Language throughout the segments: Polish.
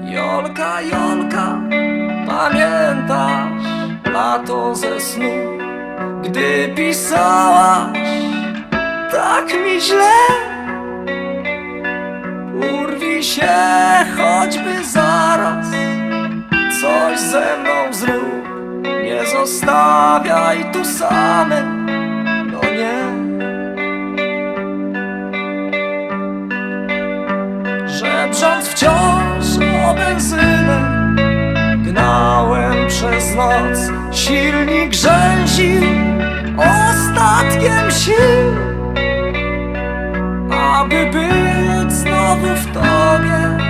Jolka, Jolka, pamiętasz lato ze snu, gdy pisałaś tak mi źle? Urwij się choćby zaraz, coś ze mną zrób, nie zostawiaj tu samym, noc. Silnik grzęził Ostatkiem sił Aby być znowu w tobie.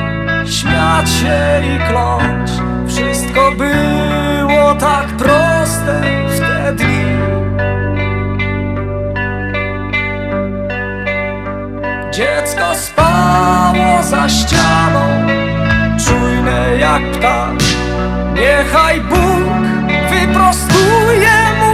Śmiać się i kląć. Wszystko było tak proste w te dni Dziecko spało za ścianą, czujne jak ptak. нехай Бог випростує му.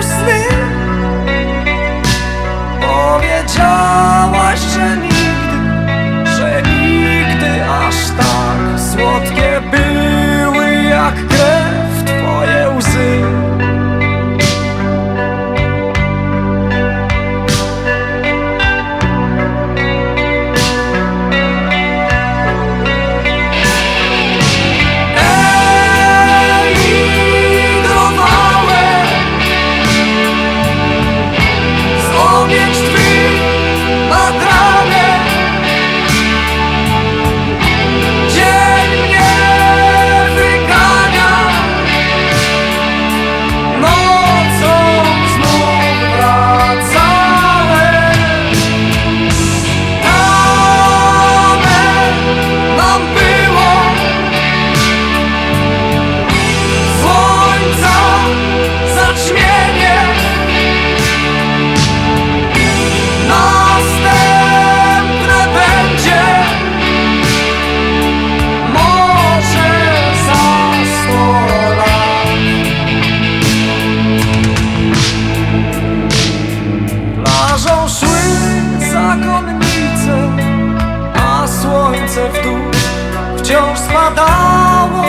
Wciąż spadało.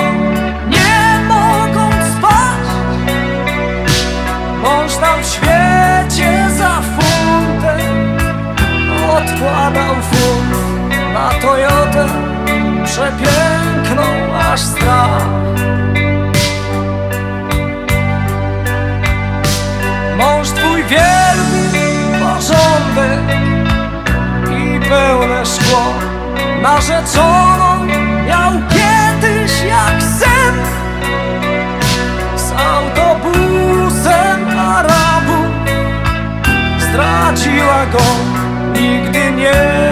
Nie mogąc spać Mąż tam w świecie za funtem Odkładał funt na Toyotę Przepiękną aż strach. Mąż twój wielbi porządek i pełne szkło Narzeczoną Zdradziła go, nigdy nie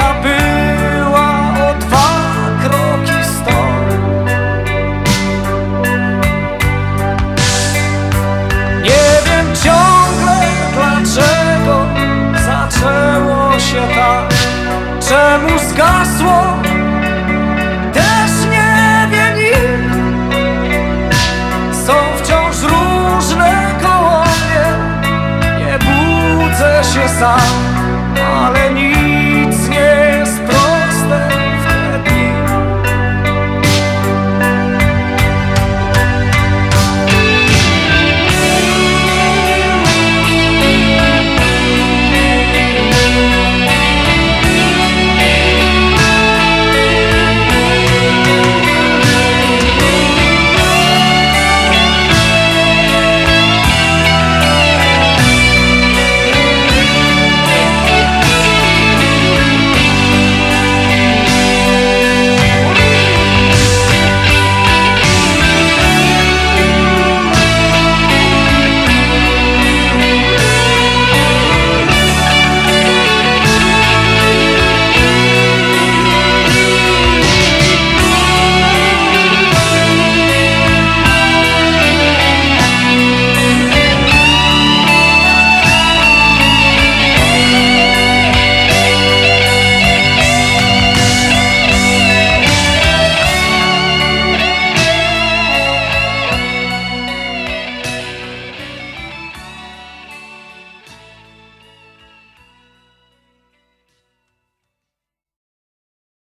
Prawda była o dwa kroki stąd Nie wiem ciągle dlaczego zaczęło się tak. Czemu zgasło? Też nie wiem Są wciąż różne koło Nie budzę się sam.